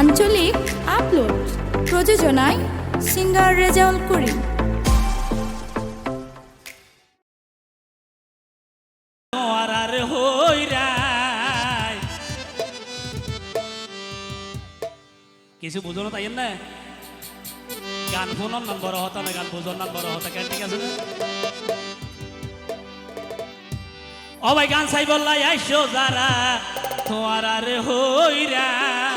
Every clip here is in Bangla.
আঞ্চলিক আপলোড প্রযোজনায় সিঙ্গার রেজাউল হইরাই। কিছু বুঝো না তাই না গান ফোনের নাম বড় হতা না গান বুঝোর নাম বড় হতা কেন ঠিক আছে না? ও ভাই, গান চাই বললাই, আইসো যারা। তোমার আর হইরাই।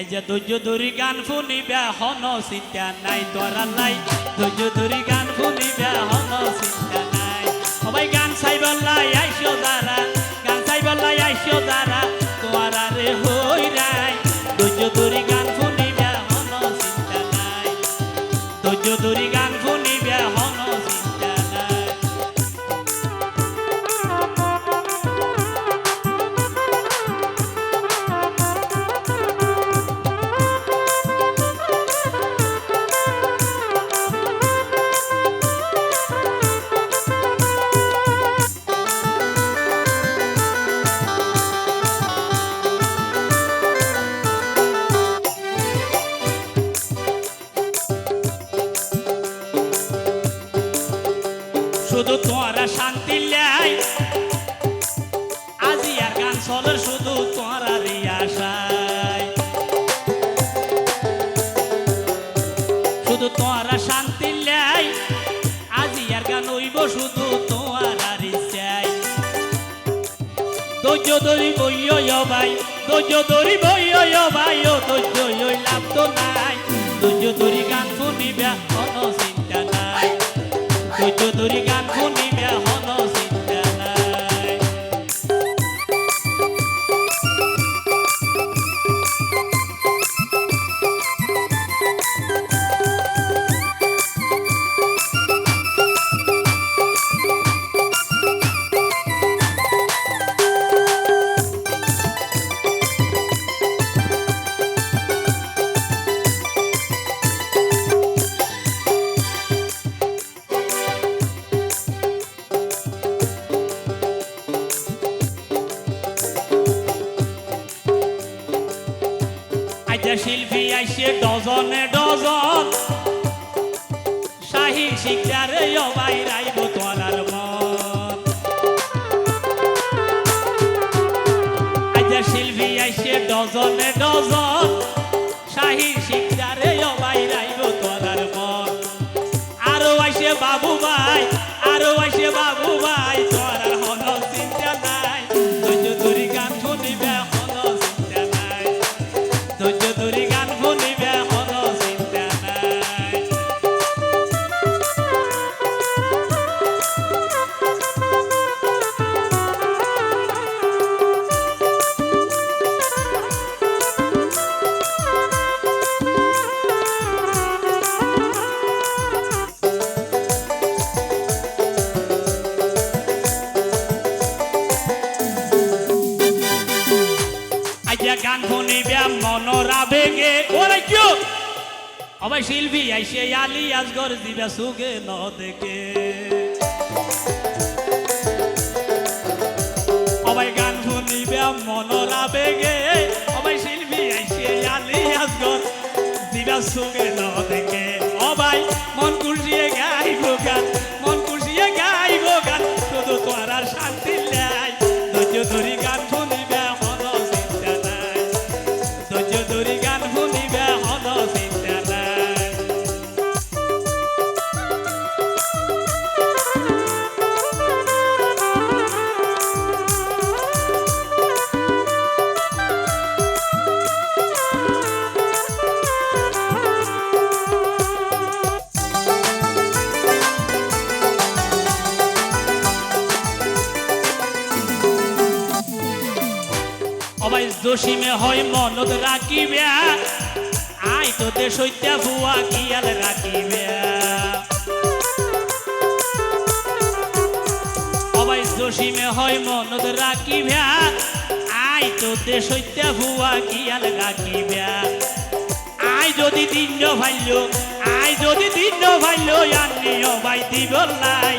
আইজা ধৈর্য ধরি গান শুনিবা, হন চিন্তা নাই, তোরা লাই। ধৈর্য ধরি গান শুনিবা, হন চিন্তা নাই। সবাই গান চাই বললাই আইসো দ্বারা গান চাই বললাই আইসো দ্বারা তোরা রে হই নাই। ধৈর্য ধরি গান শুনিবা, হন চিন্তা নাই। ধৈর্য ধরি গান শুধু তোরা শান্তি লাই আজি আর গান চলের শুধু তোরা আশায়। শুধু তোরা শান্তি লাই আজি আর গান হইব শুধু তোরা চাই। ধৈর্য ধরি বইয় ভাই ধৈর্য ধরি বইয় ভাই ও হই লাভ তো নাই। ধৈর্য ধরি গান শুনিবা, কোনো চিন্তা নাই। ধৈর্য ধরি গান আইজা শিল্পী আইসে ডজনে ডজন। শাহী শিকারে অবাই রাইব তোলার আইসে ডজন আইয়া গান শুনিবে মনৰ আবেগে ওরে কিয় অবাই শিল্পী আইসে আলি দিবে সুগে ন দেখে অবাই মনৰ আবেগে শিল্পী আইসে আলি আজগর দিবে সুগে ন দেখে মন জসিমে হয় মনত রাখিবে। আই তো দেশৈত্যা বুয়া কিয়াল রাখিবে। অবাই জসিমে হয় মনত রাখিবে। আই তো দেশৈত্যা বুয়া কিয়াল রাখিবে। আই যদি দিন ভাইল, আই যদি দিন ভাইল আনি অবাই দিব নাই।